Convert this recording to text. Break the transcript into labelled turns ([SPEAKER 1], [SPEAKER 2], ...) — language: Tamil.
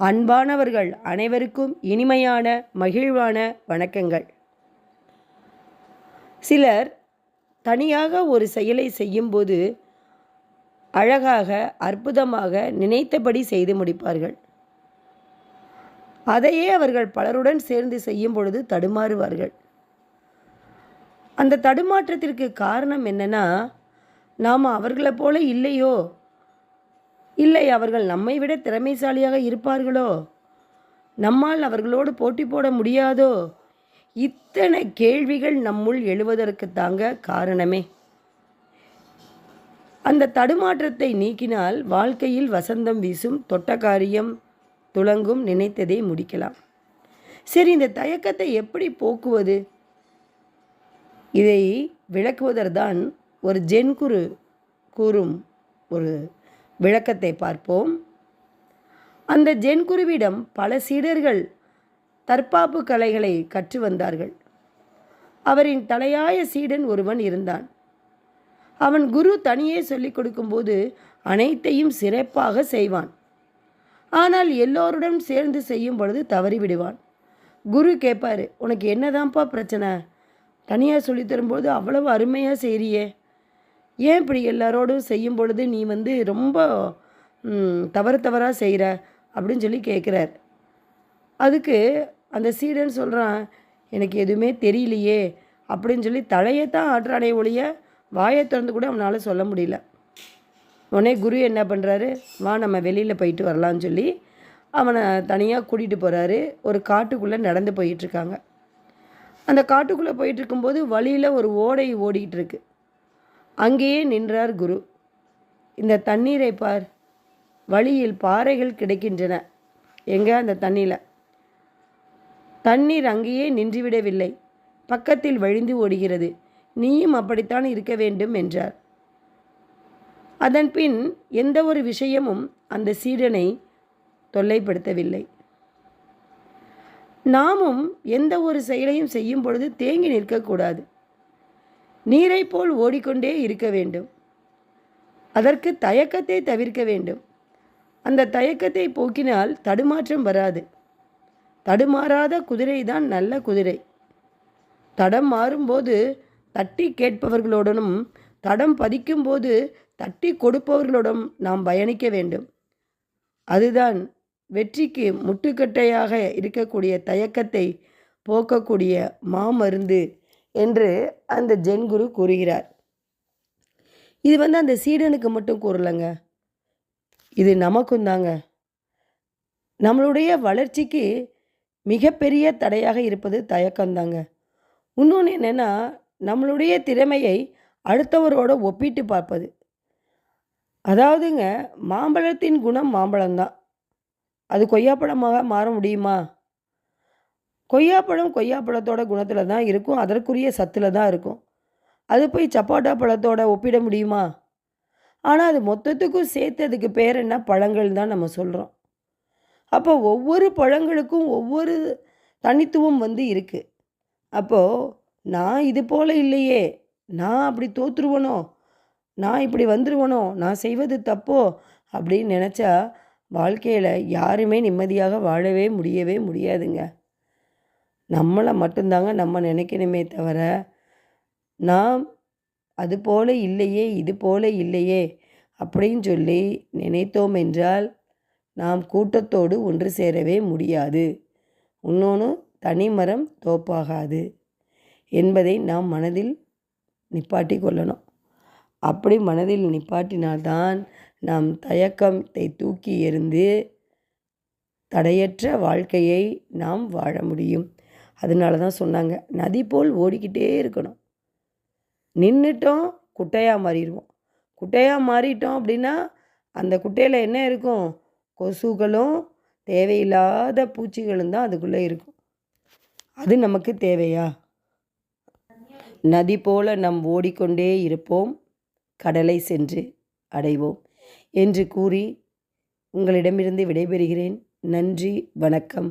[SPEAKER 1] அன்பானவர்கள் அனைவருக்கும் இனிமையான மகிழ்வான வணக்கங்கள். சிலர் தனியாக ஒரு செயலை செய்யும்போது அழகாக அற்புதமாக நினைத்தபடி செய்து முடிப்பார்கள். அதையே அவர்கள் பலருடன் சேர்ந்து செய்யும் பொழுது தடுமாறுவார்கள். அந்த தடுமாற்றத்திற்கு காரணம் என்னென்னா நாம் அவர்களைப் போல இல்லையோ? இல்லை அவர்கள் நம்மை விட திறமைசாலியாக இருப்பார்களோ? நம்மால் அவர்களோடு போட்டி போட முடியாதோ? இத்தனை கேள்விகள் நம்முள் எழுவதற்கு தாங்க காரணமே. அந்த தடுமாற்றத்தை நீக்கினால் வாழ்க்கையில் வசந்தம் வீசும் தொட்ட காரியம் துளங்கும் நினைத்ததை முடிக்கலாம். சரி இந்த தயக்கத்தை எப்படி போக்குவது? இதை விளக்குவதற்தான் ஒரு ஜென்குரு கூறும் ஒரு விளக்கத்தை பார்ப்போம். அந்த ஜென்குருவிடம் பல சீடர்கள் தற்பாப்பு கலைகளை கற்று வந்தார்கள். அவரின் தலையாய சீடன் ஒருவன் இருந்தான். அவன் குரு தனியே சொல்லிக் கொடுக்கும்போது அனைத்தையும் சிறப்பாக செய்வான். ஆனால் எல்லோருடன் சேர்ந்து செய்யும் பொழுது தவறிவிடுவான். குரு கேட்பாரு உனக்கு என்னதான்ப்பா பிரச்சனை? தனியாக சொல்லித் தரும்போது அவ்வளவு அருமையாக செய்கிறியே ஏன் இப்படி எல்லாரோடும் செய்யும் பொழுது நீ வந்து ரொம்ப தவறு தவறாக செய்கிற அப்படின்னு சொல்லி கேட்குறார் அதுக்கு அந்த சீடன் சொல்கிறான் எனக்கு எதுவுமே தெரியலையே அப்படின்னு சொல்லி தலையை தான் ஆற்றானே ஒழிய வாயை திறந்து கூட அவனால் சொல்ல முடியல. உடனே குரு என்ன பண்ணுறாரு வா நம்ம வெளியில் போயிட்டு வரலான்னு சொல்லி அவனை தனியாக கூட்டிகிட்டு போகிறாரு ஒரு காட்டுக்குள்ளே நடந்து போயிட்டுருக்காங்க அந்த காட்டுக்குள்ளே போயிட்டுருக்கும்போது வழியில் ஒரு ஓடை ஓடிக்கிட்டு இருக்குது அங்கேயே நின்றார் குரு. இந்த தண்ணீரை பார் வழியில் பாறைகள் கிடைக்கின்றன. எங்க? அந்த தண்ணியில். தண்ணீர் அங்கேயே நின்றுவிடவில்லை. பக்கத்தில் வழிந்து ஓடுகிறது. நீயும் அப்படித்தான் இருக்க வேண்டும் என்றார். அதன் பின் எந்த ஒரு விஷயமும் அந்த சீடனை தொல்லைப்படுத்தவில்லை. நாமும் எந்த ஒரு செயலையும் செய்யும் பொழுது தேங்கி நிற்கக்கூடாது. நீரைப் போல் ஓடிக்கொண்டே இருக்க வேண்டும். அதற்கு தயக்கத்தை தவிர்க்க வேண்டும். அந்த தயக்கத்தை போக்கினால் தடுமாற்றம் வராது. தடுமாறாத குதிரை தான் நல்ல குதிரை. தடம் மாறும்போது தட்டி கேட்பவர்களுடனும் தடம் பதிக்கும்போது தட்டி கொடுப்பவர்களுடன் நாம் பயணிக்க வேண்டும். அதுதான் வெற்றிக்கு முட்டுக்கட்டையாக இருக்கக்கூடிய தயக்கத்தை போக்கக்கூடிய மாமருந்து என்று அந்த ஜென்குரு கூறுகிறார். இது வந்து அந்த சீடனுக்கு மட்டும் கூறலைங்க. இது நமக்கும் தாங்க. நம்மளுடைய வளர்ச்சிக்கு மிகப்பெரிய தடையாக இருப்பது தயக்கம்தாங்க இன்னொன்று என்னென்னா நம்மளுடைய திறமையை அடுத்தவரோட ஒப்பிட்டு பார்ப்பது. அதாவதுங்க மாம்பழத்தின் குணம் மாம்பழம்தான். அது கொய்யாப்பழமாக மாற முடியுமா? கொய்யாப்பழம் கொய்யாப்பழத்தோட குணத்தில் தான் இருக்கும். அதற்குரிய சத்தில் தான் இருக்கும். அது போய் சப்பாட்டா பழத்தோட ஒப்பிட முடியுமா? ஆனால் அது மொத்தத்துக்கும் சேர்த்து அதுக்கு பேர் என்ன? பழங்கள் தான் நம்ம சொல்கிறோம் அப்போ ஒவ்வொரு பழங்களுக்கும் ஒவ்வொரு தனித்துவம் வந்து இருக்குது அப்போது நான் இது போல் இல்லையே. நான் அப்படி தோற்றுருவனோ நான் இப்படி வந்துடுவனோ நான் செய்வது தப்போ? அப்படின்னு நினச்சா வாழ்க்கையில் யாருமே நிம்மதியாக வாழவே முடியவே முடியாதுங்க. நம்மளை மட்டும்தாங்க நம்ம நினைக்கணுமே தவிர நாம் அது போல இல்லையே இது போல இல்லையே அப்படின்னு சொல்லி நினைத்தோம் என்றால் நாம் கூட்டத்தோடு ஒன்று சேரவே முடியாது. இன்னொன்று தனிமரம் தோப்பாகாது என்பதை நாம் மனதில் நிப்பாட்டி கொள்ளணும். அப்படி மனதில் நிப்பாட்டினால்தான் நாம் தயக்கத்தை தூக்கி எறிந்து தடையற்ற வாழ்க்கையை நாம் வாழ முடியும். அதனால தான் சொன்னாங்க நதி போல் ஓடிக்கிட்டே இருக்கணும். நின்றுட்டோம் குட்டையாக மாறிடுவோம். குட்டையாக மாறிட்டோம் அப்படின்னா அந்த குட்டையில் என்ன இருக்கும்? கொசுகளும் தேவையில்லாத பூச்சிகளும் தான் அதுக்குள்ளே இருக்கும். அது நமக்கு தேவையா? நதி போல நம் ஓடிக்கொண்டே இருப்போம் கடலை சென்று அடைவோம் என்று கூறி உங்களிடமிருந்து விடைபெறுகிறேன். நன்றி வணக்கம்.